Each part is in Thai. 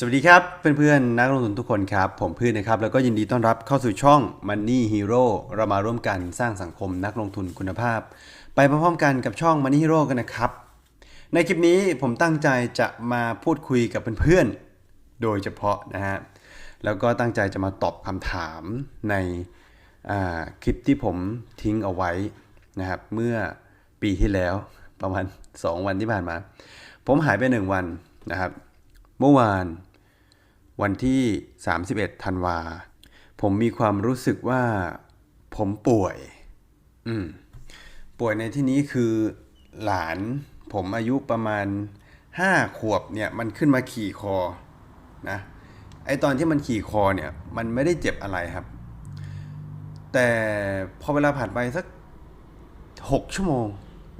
สวัสดีครับ เพื่อนๆ นักลงทุนทุกคนครับ ผมพืชนะครับ แล้วก็ยินดีต้อนรับเข้าสู่ช่อง Money Hero เรามาร่วมกันสร้างสังคมนักลงทุนคุณภาพ ไปพร้อมๆกันกับช่อง Money Hero กันนะครับ ในคลิปนี้ผมตั้งใจจะมาพูดคุยกับเพื่อนๆ โดยเฉพาะนะฮะแล้วก็ตั้งใจจะมาตอบคำถามในคลิปที่ผมทิ้งเอาไว้นะครับเมื่อปีที่แล้วประมาณ 2 วันที่ผ่านมา ผมหายไป 1 วันนะครับ เมื่อวาน วันที่ 31ธันวา ผมมีความรู้สึกว่าผมป่วย อืม ป่วยในที่นี้คือหลานผมอายุประมาณ 5 ขวบเนี่ยมันขึ้นมาขี่คอนะไอตอนที่มันขี่คอเนี่ยมันไม่ได้เจ็บอะไรครับ แต่พอเวลาผ่านไปสัก 6 ชั่วโมง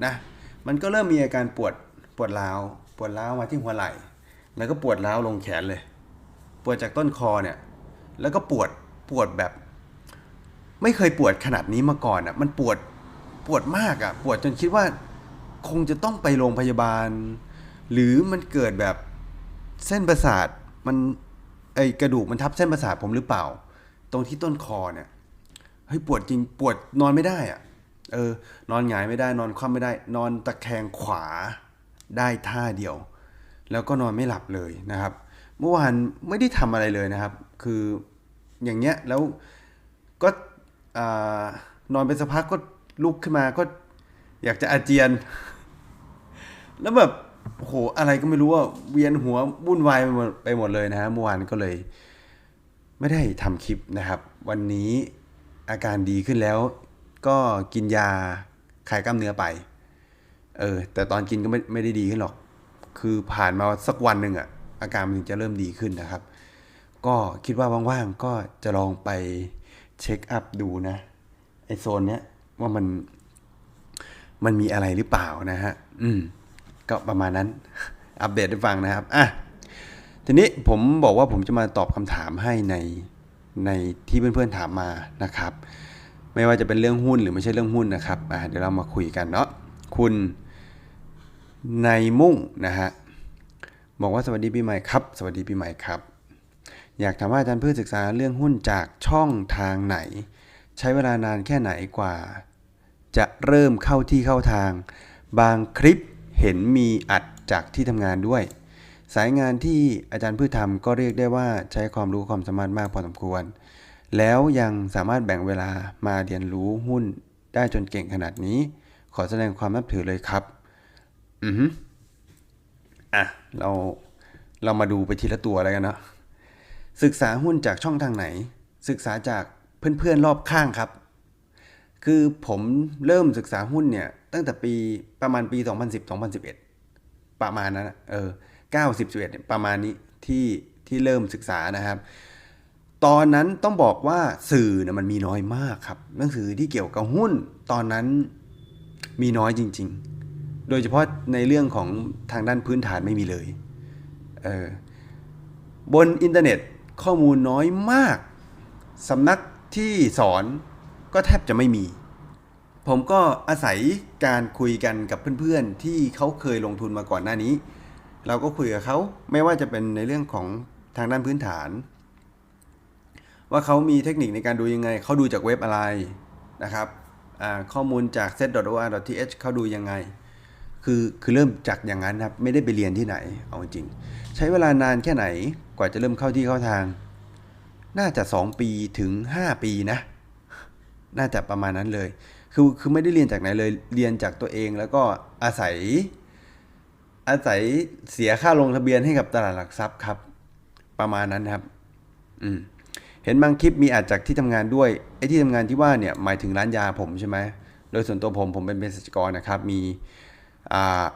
นะมันก็เริ่มมีอาการปวดปวดร้าว ปวดร้าวมาที่หัวไหล่ แล้วก็ปวดร้าวลงแขนเลย วดจากต้นคอเนี่ย แล้วก็ปวดปวดแบบ ไม่เคยปวดขนาดนี้มาก่อนอะ มันปวดปวดมากอะ ปวดจนคิดว่า คงจะต้องไปโรงพยาบาล หรือมันเกิดแบบเส้นประสาทมันไอกระดูกมันทับเส้นประสาทผมหรือเปล่า ตรงที่ต้นคอเนี่ยเฮ้ยปวดจริงปวดนอนไม่ได้อะเออนอนหงายไม่ได้นอนคว่ำไม่ได้ นอนตะแคงขวาได้ท่าเดียว แล้วก็นอนไม่หลับเลยนะครับ เมื่อวานไม่ได้ทำอะไรเลยนะครับ คืออย่างเงี้ยแล้วก็อนอนไปสักพักก็ลุกขึ้นมาก็อยากจะอาเจียน แล้วแบบโหอะไรก็ไม่รู้ว่าเวียนหัววุ่นวายไปหมดไปหมดเลยนะฮะเมื่อวานก็เลย ไม่ได้ทำคลิปนะครับ วันนี้อาการดีขึ้นแล้ว ก็กินยาคลายกล้ามเนื้อไป เออ แต่ตอนกินก็ไม่ไม่ได้ดีขึ้นหรอก คือผ่านมาสักวันหนึ่งอะ อาการมันจะเริ่มดีขึ้นนะครับ ก็คิดว่าว่างๆก็จะลองไปเช็คอัพดูนะไอโซนเนี้ยว่ามันมันมีอะไรหรือเปล่านะฮะ อืม ก็ประมาณนั้น อัปเดตให้ฟังนะครับ อะ ทีนี้ผมบอกว่าผมจะมาตอบคำถามให้ในในที่เพื่อนๆถามมานะครับ ไม่ว่าจะเป็นเรื่องหุ้นหรือไม่ใช่เรื่องหุ้นนะครับ อะเดี๋ยวเรามาคุยกันเนาะ คุณในมุ่งนะฮะ บอกว่าสวัสดีปีใหม่ครับ สวัสดีปีใหม่ครับ อยากถามว่าอาจารย์พื่อศึกษาเรื่องหุ้นจากช่องทางไหน ใช้เวลานานแค่ไหนกว่า จะเริ่มเข้าที่เข้าทาง บางคลิปเห็นมีอัดจากที่ทำงานด้วย สายงานที่อาจารย์พืชทำก็เรียกได้ว่าใช้ความรู้ความสามารถมากพอสมควร แล้วยังสามารถแบ่งเวลามาเรียนรู้หุ้นได้จนเก่งขนาดนี้ ขอแสดงความนับถือเลยครับ อือฮึ อะเราเรามาดูไปทีละตัวแล้วกันเนาะศึกษาหุ้นจากช่องทางไหน ศึกษาจากเพื่อนๆรอบข้างครับ คือผมเริ่มศึกษาหุ้นเนี่ยตั้งแต่ปีประมาณปี 2010-2011 ประมาณนั้นนะเออ90 11เนี่ยประมาณนี้ที่ที่เริ่มศึกษานะครับ ตอนนั้นต้องบอกว่าสื่อนี่ยมันมีน้อยมากครับหนังสือที่เกี่ยวกับหุ้น ตอนนั้นมีน้อยจริง ๆ โดยเฉพาะในเรื่องของทางด้านพื้นฐานไม่มีเลยเออบนอินเทอร์เน็ตข้อมูลน้อยมาก สำนักที่สอนก็แทบจะไม่มี ผมก็อาศัยการคุยกันกับเพื่อนๆ ที่เขาเคยลงทุนมาก่อนหน้านี้ เราก็คุยกับเขาไม่ว่าจะเป็นในเรื่องของทางด้านพื้นฐาน ว่าเขามีเทคนิคในการดูยังไง เขาดูจากเว็บอะไรนะครับข้อมูลจาก set.or.th เขาดูยังไง คือคือเริ่มจากอย่างนั้นครับไม่ได้ไปเรียนที่ไหนเอาจริง ใช้เวลานานแค่ไหนกว่าจะเริ่มเข้าที่เข้าทาง น่าจะ 2 ปีถึง 5 ปีนะ น่าจะประมาณนั้นเลย คือคือไม่ได้เรียนจากไหนเลยเรียนจากตัวเองแล้วก็อาศัย อาศัยเสียค่าลงทะเบียนให้กับตลาดหลักทรัพย์ครับ ประมาณนั้นครับ อืมเห็นบางคลิปมีอาจจากที่ทำงานด้วยไอ้ที่ทำงานที่ว่าเนี่ยหมายถึงร้านยาผมใช่ไหมโดยส่วนตัวผมผมเป็นเภสัชกรนะครับมี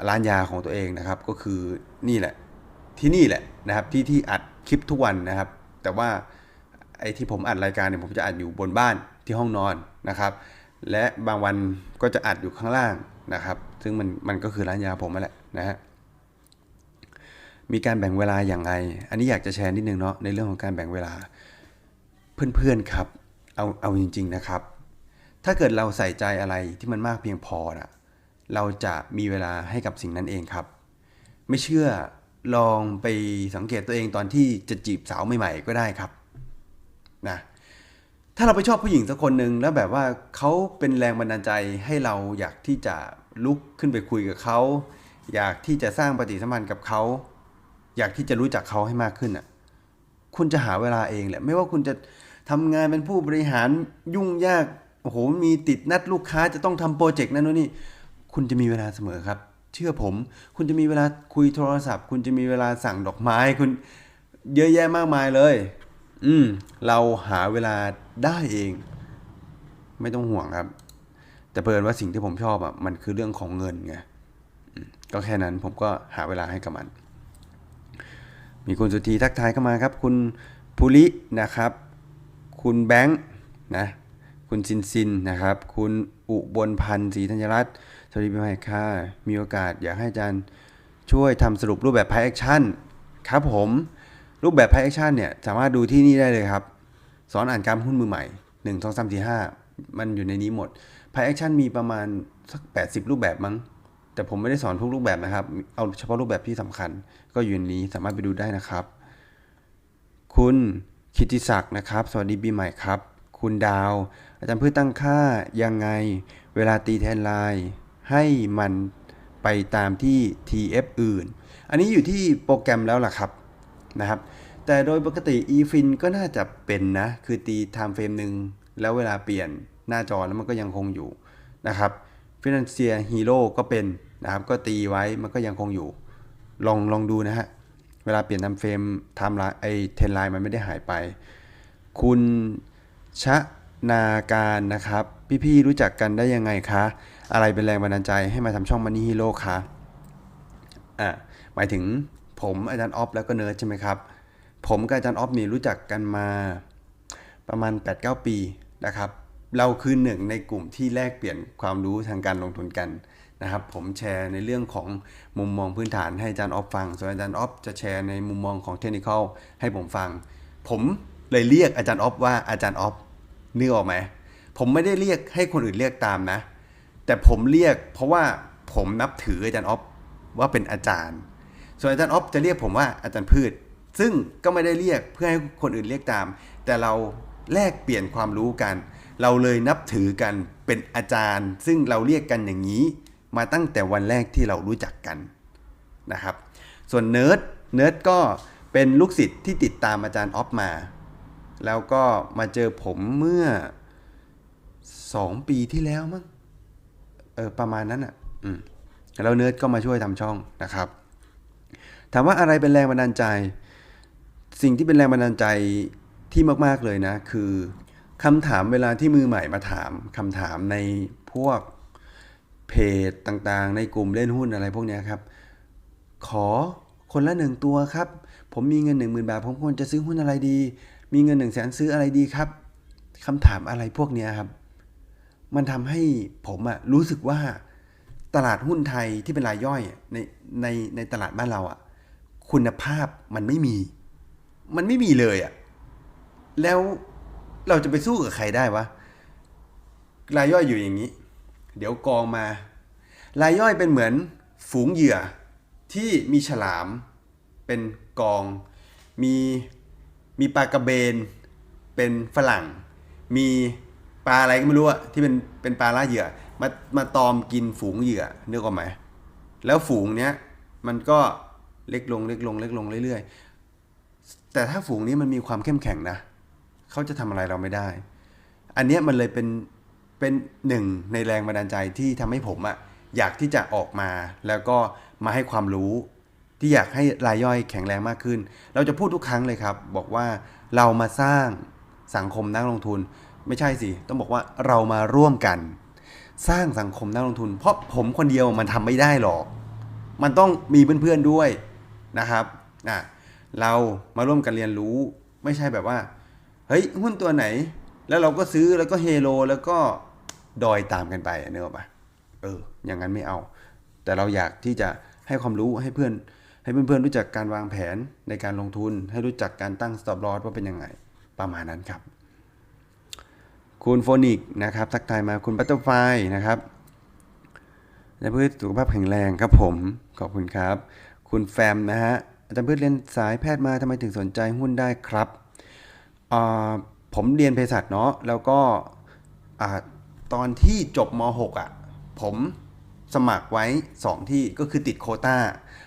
ร้านยาของตัวเองนะครับ ก็คือนี่แหละที่นี่แหละนะครับที่ที่อัดคลิปทุกวันนะครับ แต่ว่าไอ้ที่ผมอัดรายการเนี่ยผมจะอัดอยู่บนบ้านที่ห้องนอนนะครับ และบางวันก็จะอัดอยู่ข้างล่างนะครับ ซึ่งมันมันก็คือร้านยาผมนั่นแหละนะฮะมีการแบ่งเวลาอย่างไรอันนี้อยากจะแชร์นิดนึงเนาะในเรื่องของการแบ่งเวลา เพื่อนๆครับ เอาเอาจริง ๆนะครับ ถ้าเกิดเราใส่ใจอะไรที่มันมากเพียงพอนะ เราจะมีเวลาให้กับสิ่งนั้นเองครับ ไม่เชื่อลองไปสังเกตตัวเองตอนที่จะจีบสาวใหม่ๆก็ได้ครับนะถ้าเราไปชอบผู้หญิงสักคนหนึ่งแล้วแบบว่าเขาเป็นแรงบันดาลใจให้เราอยากที่จะลุกขึ้นไปคุยกับเขาอยากที่จะสร้างปฏิสัมพันธ์กับเขาอยากที่จะรู้จักเขาให้มากขึ้นอะคุณจะหาเวลาเองแหละไม่ว่าคุณจะทำงานเป็นผู้บริหารยุ่งยากโอ้โหมีติดนัดลูกค้าจะต้องทำโปรเจกต์นั้นโน่นนี่ คุณจะมีเวลาเสมอครับ เชื่อผม คุณจะมีเวลาคุยโทรศัพท์ คุณจะมีเวลาสั่งดอกไม้ คุณเยอะแยะมากมายเลย อืม เราหาเวลาได้เอง ไม่ต้องห่วงครับ แต่เปิดว่าสิ่งที่ผมชอบอะ มันคือเรื่องของเงินไงก็แค่นั้นผมก็หาเวลาให้กับมัน มีคุณสุธีทักทายเข้ามาครับ คุณภูรินะครับ คุณแบงค์นะ คุณซินซินนะครับ คุณอุบลพันธ์ศรีธัญรัตน์ สวัสดีปีใหม่ค่ะ มีโอกาสอยากให้อาจารย์ช่วยทำสรุปรูปแบบไพแอคชั่นครับผม รูปแบบไพแอคชั่นเนี่ยสามารถดูที่นี่ได้เลยครับ สอนอ่านการหุ้นมือใหม่1 2 3 4 5 มันอยู่ในนี้หมดไพแอคชั่นมีประมาณสัก 80 รูปแบบมั้ง แต่ผมไม่ได้สอนทุกรูปแบบนะครับ เอาเฉพาะรูปแบบที่สำคัญ ก็อยู่ในนี้สามารถไปดูได้นะครับ คุณคิติศักดิ์นะครับ สวัสดีปีใหม่ครับ คุณดาว อาจารย์พืชตั้งค่ายังไง เวลาตีแทนไลน์ ให้มันไปตามที่ TF อื่น อันนี้อยู่ที่โปรแกรมแล้วล่ะครับนะครับ แต่โดยปกติ eFin ก็น่าจะเป็นนะ คือตี time frame หนึ่งแล้วเวลาเปลี่ยนหน้าจอแล้วมันก็ยังคงอยู่นะครับ Financial Hero ก็เป็นนะครับ ก็ตีไว้มันก็ยังคงอยู่ ลองลองดูนะฮะ เวลาเปลี่ยนทำเฟรมไทม์ไลน์ไอเทนไลน์มันไม่ได้หายไป คุณชะนาการนะครับ พี่ๆรู้จักกันได้ยังไงคะ อะไรเป็นแรงบันดาลใจให้มาทำช่อง Money Hero คะอะหมายถึงผมอาจารย์ออฟแล้วก็เนิร์ดใช่ไหมครับ ผมกับอาจารย์ออฟนี่รู้จักกันมาประมาณ 8-9 ปีนะครับ เราคือหนึ่งในกลุ่มที่แลกเปลี่ยนความรู้ทางการลงทุนกันนะครับ ผมแชร์ในเรื่องของมุมมองพื้นฐานให้อาจารย์ออฟฟัง ส่วนอาจารย์ออฟจะแชร์ในมุมมองของเทคนิคให้ผมฟัง ผมเลยเรียกอาจารย์ออฟว่าอาจารย์ออฟนึกออกไหมผมไม่ได้เรียกให้คนอื่นเรียกตามนะ แต่ผมเรียกเพราะว่าผมนับถืออาจารย์ออฟว่าเป็นอาจารย์ ส่วนอาจารย์ออฟจะเรียกผมว่าอาจารย์พืช ซึ่งก็ไม่ได้เรียกเพื่อให้คนอื่นเรียกตาม แต่เราแลกเปลี่ยนความรู้กัน เราเลยนับถือกันเป็นอาจารย์ ซึ่งเราเรียกกันอย่างนี้ มาตั้งแต่วันแรกที่เรารู้จักกันนะครับ ส่วนเนิร์ดเนิร์ดก็เป็นลูกศิษย์ที่ติดตามอาจารย์ออฟมา แล้วก็มาเจอผมเมื่อสองปีที่แล้วมั้ง เออประมาณนั้นอะอืมแล้วเนิร์ดก็มาช่วยทำช่องนะครับ ถามว่าอะไรเป็นแรงบันดาลใจ สิ่งที่เป็นแรงบันดาลใจที่มาก ๆเลยนะ คือคำถามเวลาที่มือใหม่มาถามคำถามในพวกเพจต่างๆ ในกลุ่มเล่นหุ้นอะไรพวกนี้ครับ ขอคนละหนึ่งตัวครับ ผมมีเงินหนึ่งหมื่นบาท ผมควรจะซื้อหุ้นอะไรดี มีเงินหนึ่งแสนซื้ออะไรดีครับคำถามอะไรพวกนี้ครับ มันทำให้ผมอะรู้สึกว่าตลาดหุ้นไทยที่เป็นรายย่อยในในในตลาดบ้านเราอะคุณภาพมันไม่มี มันไม่มีเลยอะแล้วเราจะไปสู้กับใครได้วะรายย่อยอยู่อย่างนี้ เดี๋ยวกองมารายย่อยเป็นเหมือนฝูงเหยื่อที่มีฉลามเป็นกอง มีมีปลากระเบน เป็นฝรั่ง มี ปลาอะไรก็ไม่รู้อะที่เป็นเป็นปลาล่าเหยื่อมามาตอมกินฝูงเหยื่อนึกออกไหมแล้วฝูงเนี้ยมันก็เล็กลงเล็กลงเล็กลงเรื่อยๆ แต่ถ้าฝูงนี้มันมีความเข้มแข็งนะเขาจะทำอะไรเราไม่ได้ อันเนี้ยมันเลยเป็นเป็นหนึ่งในแรงบันดาลใจที่ทำให้ผมอะอยากที่จะออกมาแล้วก็มาให้ความรู้ที่อยากให้รายย่อยแข็งแรงมากขึ้น เราจะพูดทุกครั้งเลยครับ บอกว่าเรามาสร้างสังคมนักลงทุน ไม่ใช่สิ ต้องบอกว่าเรามาร่วมกัน สร้างสังคมนักลงทุน เพราะผมคนเดียวมันทำไม่ได้หรอก มันต้องมีเพื่อนๆด้วยนะครับอะเรามาร่วมกันเรียนรู้ไม่ใช่แบบว่า เฮ้ยหุ้นตัวไหน แล้วเราก็ซื้อแล้วก็เฮโลแล้วก็ดอยตามกันไปเนอะปะเออ อย่างนั้นไม่เอา แต่เราอยากที่จะให้ความรู้ให้เพื่อน ให้เพื่อนๆรู้จักการวางแผนในการลงทุน ให้รู้จักการตั้ง stop loss ว่าเป็นยังไง ประมาณนั้นครับ คุณโฟนิกนะครับทักทายมาคุณบัตเตอร์ไฟนะครับและเพื่อสุขภาพแข็งแรงครับผม ขอบคุณครับ คุณแฟมนะฮะอาจารย์พืชเรียนสายแพทย์มาทำไมถึงสนใจหุ้นได้ครับผมเรียนเภสัชเนาะแล้วก็ตอนที่จบม .6 อะผมสมัครไว้ 2 ที่ก็คือติดโคตา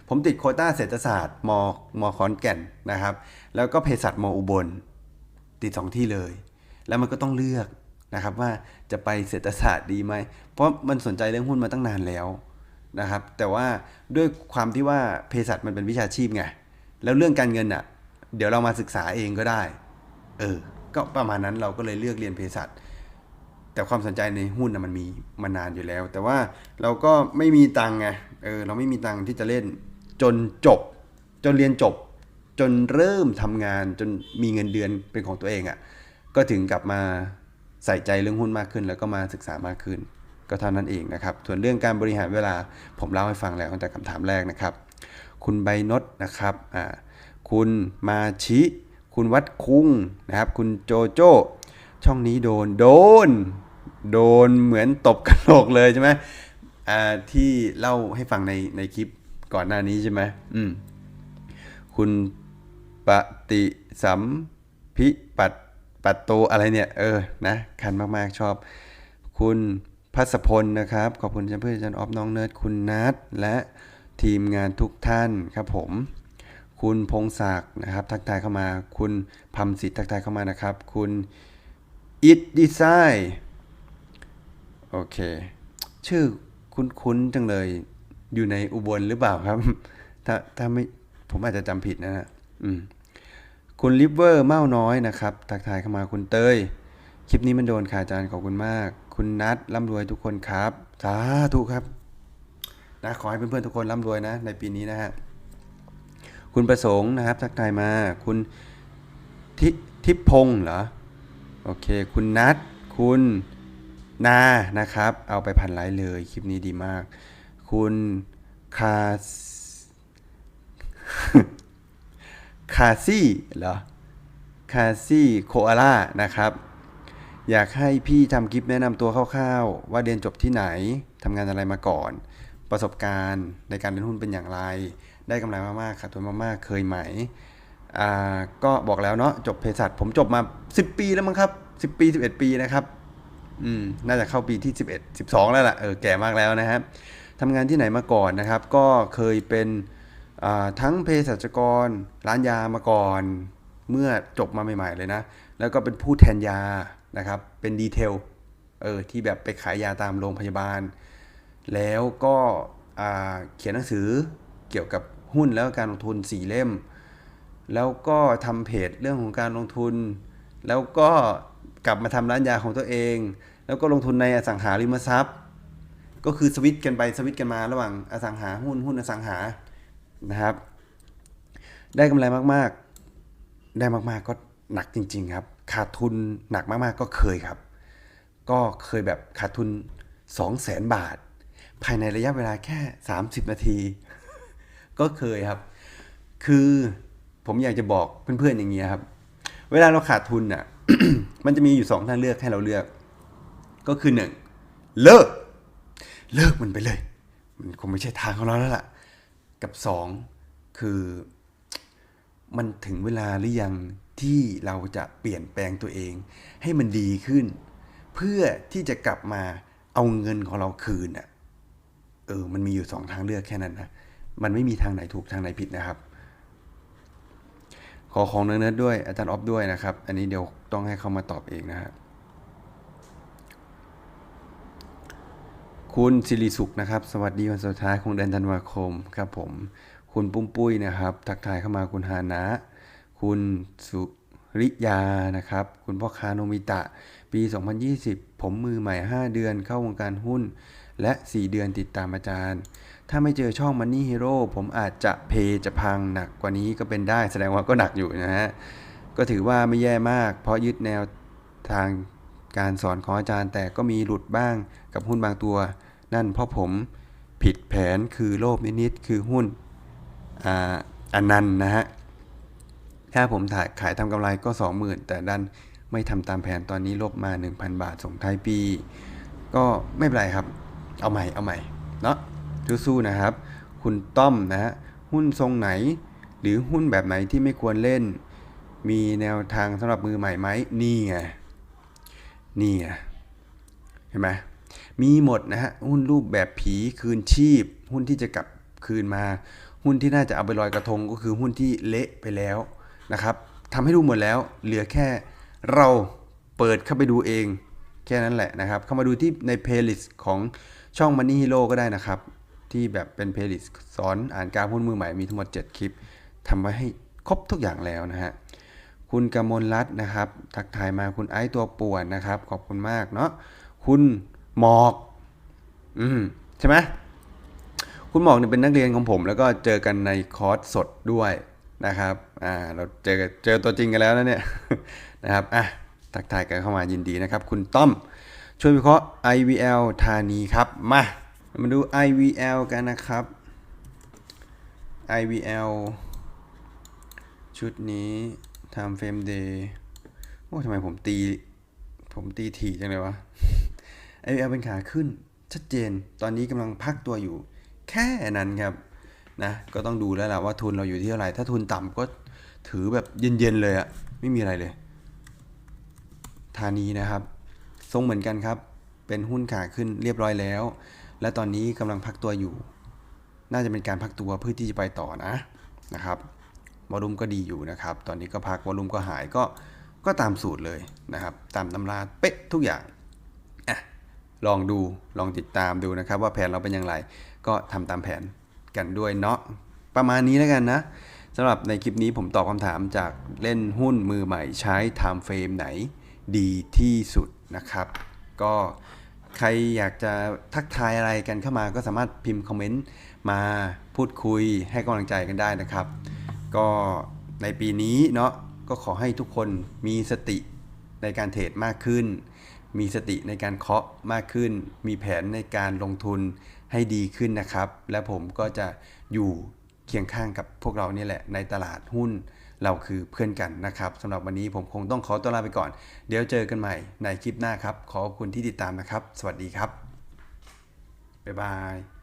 ผมติดโคตาเศรษฐศาสตร์มมขอนแก่นนะครับ แล้วก็เภสัชมอุบล ติดสองที่เลย แล้วมันก็ต้องเลือก นะครับว่าจะไปเศรษฐศาสตร์ดีไหม เพราะมันสนใจเรื่องหุ้นมาตั้งนานแล้วนะครับ แต่ว่าด้วยความที่ว่าเภสัชมันเป็นวิชาชีพไง แล้วเรื่องการเงินอะ เดี๋ยวเรามาศึกษาเองก็ได้ เออ ก็ประมาณนั้นเราก็เลยเลือกเรียนเภสัชแต่ความสนใจในหุ้นนะมันมีมานานอยู่แล้ว แต่ว่าเราก็ไม่มีตังค์ไง เออ เราไม่มีตังค์ที่จะเล่นจนจบ จนเรียนจบ จนเริ่มทำงานจนมีเงินเดือนเป็นของตัวเองอะ่ะ ก็ถึงกลับมา ใส่ใจเรื่องหุ้นมากขึ้น แล้วก็มาศึกษามากขึ้น ก็เท่านั้นเองนะครับ ส่วนเรื่องการบริหารเวลาผมเล่าให้ฟังแล้วตั้งแต่คำถามแรกนะครับ คุณใบนดนะครับอ่าคุณมาชิ คุณวัดคุ้งนะครับ คุณโจโจ้ช่องนี้โดนโดน โดนเหมือนตบกระโหลกเลยใช่ไหมอ่าที่เล่าให้ฟังในในคลิปก่อนหน้านี้ใช่ไหมอืมคุณปฏิสัมพิปัต ปัตโตอะไรเนี่ยเออนะคันมากๆชอบ คุณพัสพลนะครับ ขอบคุณอาจารย์เพื่อนอาจารย์ออฟน้องเนิร์ดคุณนัทและทีมงานทุกท่านครับผม คุณพงศักดิ์นะครับ ทักทายเข้ามา คุณพัมสิทธิ์ทักทายเข้ามานะครับ คุณอิดดีไซน์โอเค ชื่อคุ้นๆจังเลยอยู่ในอุบลหรือเปล่าครับ ถ้าถ้าไม่ผมอาจจะจำผิดนะฮะอืม คุณลิฟเวอร์เม้าน้อยนะครับทักทายเข้ามาคุณเตย คลิปนี้มันโดนค่ะอาจารย์ขอบคุณมาก คุณนัทร่ำรวยทุกคนครับ สาธุครับนะขอให้เพื่อนๆทุกคนร่ำรวยนะในปีนี้นะฮะคุณประสงค์นะครับทักทายมาคุณทิทิพพงศ์เหรอโอเค คุณนัทคุณนานะครับ เอาไปพันไลค์เลย คลิปนี้ดีมาก คุณคาส คาซี่เหรอคาซี่โคอาล่านะครับ อยากให้พี่ทำคลิปแนะนำตัวคร่าวๆ ว่าเรียนจบที่ไหนทำงานอะไรมาก่อน ประสบการณ์ในการเล่นหุ้นเป็นอย่างไร ได้กำไรมากๆขาดทุนมากๆ เคยไหมอ่าก็บอกแล้วเนาะจบเภสัชผมจบมา 10 ปีแล้วมั้งครับ 10 ปี 11 ปีนะครับอืมน่าจะเข้าปีที่ 11 12 แล้วล่ะเออแก่มากแล้วนะครับทำงานที่ไหนมาก่อนนะครับ ก็เคยเป็น ทั้งเภสัชกร ร้านยามาก่อน เมื่อจบมาใหม่ ๆ เลยนะ แล้วก็เป็นผู้แทนยานะครับ เป็นดีเทลเออที่แบบไปขายยาตามโรงพยาบาล แล้วก็เขียนหนังสือเกี่ยวกับหุ้นแล้วก็การลงทุนสี่เล่ม แล้วก็ทำเพจเรื่องของการลงทุน แล้วก็กลับมาทำร้านยาของตัวเอง แล้วก็ลงทุนในอสังหาริมทรัพย์ ก็คือสวิตช์กันไปสวิตช์กันมาระหว่างอสังหาหุ้นหุ้นอสังหา นะครับ ได้กำไรมากๆ ได้มากๆก็หนักจริง ๆ ครับ ขาดทุนหนักมากๆก็เคยครับ ก็เคยแบบขาดทุน 2 0 0แสนบาท ภายในระยะเวลาแค่ 30 นาที ก็เคยครับ คือผมอยากจะบอกเพื่อนๆอย่างนี้ยครับ เวลาเราขาดทุนอะ มันจะมีอยู่สองทางเลือกให้เราเลือก ก็คือหนึ่งเลิก เลิกมันไปเลย มันคงไม่ใช่ทางของเราแล้วล่ะ กับสองคือมันถึงเวลาหรือยังที่เราจะเปลี่ยนแปลงตัวเอง ให้มันดีขึ้น เพื่อที่จะกลับมาเอาเงินของเราคืนอะเออ มันมีอยู่สองทางเลือกแค่นั้นนะมันไม่มีทางไหนถูกทางไหนผิดนะครับ ขอของเนิร์ดๆด้วยอาจารย์ออฟด้วยนะครับ อันนี้เดี๋ยวต้องให้เขามาตอบเองนะฮะ คุณสิริสุขนะครับ สวัสดีวันสุดท้ายของเดือนธันวาคมครับผม คุณปุ้มปุ้ยนะครับ ทักทายเข้ามาคุณฮานะ คุณสุริยานะครับ คุณพ่อค้าโนมิตะ ปี 2020 ผมมือใหม่ 5 เดือนเข้าวงการหุ้น และ 4 เดือนติดตามอาจารย์ ถ้าไม่เจอช่อง Money Hero ผมอาจจะเพจะพังหนักกว่านี้ก็เป็นได้แสดงว่าก็หนักอยู่นะฮะ ก็ถือว่าไม่แย่มาก เพราะยึดแนวทางการสอนของอาจารย์ แต่ก็มีหลุดบ้างกับหุ้นบางตัว นั่นเพราะผมผิดแผนคือโลภนิดๆคือหุ้นอันนันนะฮะถ้าผมถ่ายขายทำกำไรก็ 20,000 แต่ดันไม่ทำตามแผนตอนนี้ลบมา 1,000 บาทส่งท้ายปี ก็ไม่เป็นไรครับ เอาใหม่เอาใหม่เนาะสู้ๆนะครับ คุณต้อมนะฮะหุ้นทรงไหน หรือหุ้นแบบไหนที่ไม่ควรเล่น มีแนวทางสำหรับมือใหม่ไหมนี่ไงนี่ไงเห็นไหม มีหมดนะฮะหุ้นรูปแบบผีคืนชีพ หุ้นที่จะกลับคืนมา หุ้นที่น่าจะเอาไปลอยกระทงก็คือหุ้นที่เละไปแล้วนะครับทำให้ดูหมดแล้ว เหลือแค่เราเปิดเข้าไปดูเอง แค่นั้นแหละนะครับ เข้ามาดูที่ในเพลย์ลิสต์ของช่อง Money Hero ก็ได้นะครับ ที่แบบเป็นเพลย์ลิสต์สอนอ่านการหุ้นมือใหม่มีทั้งหมด 7 คลิปทำไว้ให้ครบทุกอย่างแล้วนะฮะคุณกมลรัตน์นะครับ ทักทายมาคุณไอซ์ตัวป่วนนะครับ ขอบคุณมากเนาะคุณ หมอก อืมใช่ไหมคุณหมอกเนี่ยเป็นนักเรียนของผม แล้วก็เจอกันในคอร์สสดด้วยนะครับ อ่า เราเจอเจอตัวจริงกันแล้วนะเนี่ยนะครับ อะ ทักทายกันเข้ามายินดีนะครับ คุณต้อม ช่วยวิเคราะห์ IVL ธานีครับ มา มาดู IVL กันนะครับ IVL ชุดนี้ Time Frame Day โอ้ทำไมผมตี ผมตีถี่จังเลยวะ IVL เป็นขาขึ้นชัดเจน ตอนนี้กำลังพักตัวอยู่ แค่นั้นครับนะก็ต้องดูแล้วล่ะว่าทุนเราอยู่ที่เท่าไหร่ถ้าทุนต่ำก็ถือแบบเย็นๆเลยอะไม่มีอะไรเลยธานีนะครับ ทรงเหมือนกันครับ เป็นหุ้นขาขึ้นเรียบร้อยแล้ว และตอนนี้กำลังพักตัวอยู่ น่าจะเป็นการพักตัวเพื่อที่จะไปต่อนะนะครับวอลุ่มก็ดีอยู่นะครับ ตอนนี้ก็พักวอลุ่มก็หายก็ก็ตามสูตรเลยนะครับ ตามตำราเป๊ะทุกอย่าง ลองดูลองติดตามดูนะครับ ว่าแผนเราเป็นอย่างไร ก็ทำตามแผนกันด้วยเนาะประมาณนี้แล้วกันนะสำหรับในคลิปนี้ผมตอบคำถามจากเล่นหุ้นมือใหม่ใช้ time frame ไหนดีที่สุดนะครับ ก็ใครอยากจะทักทายอะไรกันเข้ามาก็สามารถพิมพ์คอมเมนต์มาพูดคุยให้กำลังใจกันได้นะครับ ก็ในปีนี้เนาะก็ขอให้ทุกคนมีสติในการเทรดมากขึ้น มีสติในการเคาะมากขึ้น มีแผนในการลงทุนให้ดีขึ้นนะครับ และผมก็จะอยู่เคียงข้างกับพวกเราเนี่แหละในตลาดหุ้นเราคือเพื่อนกันนะครับสำหรับวันนี้ผมคงต้องขอตัวลาไปก่อน เดี๋ยวเจอกันใหม่ในคลิปหน้าครับ ขอบคุณที่ติดตามนะครับ สวัสดีครับ บ๊ายบาย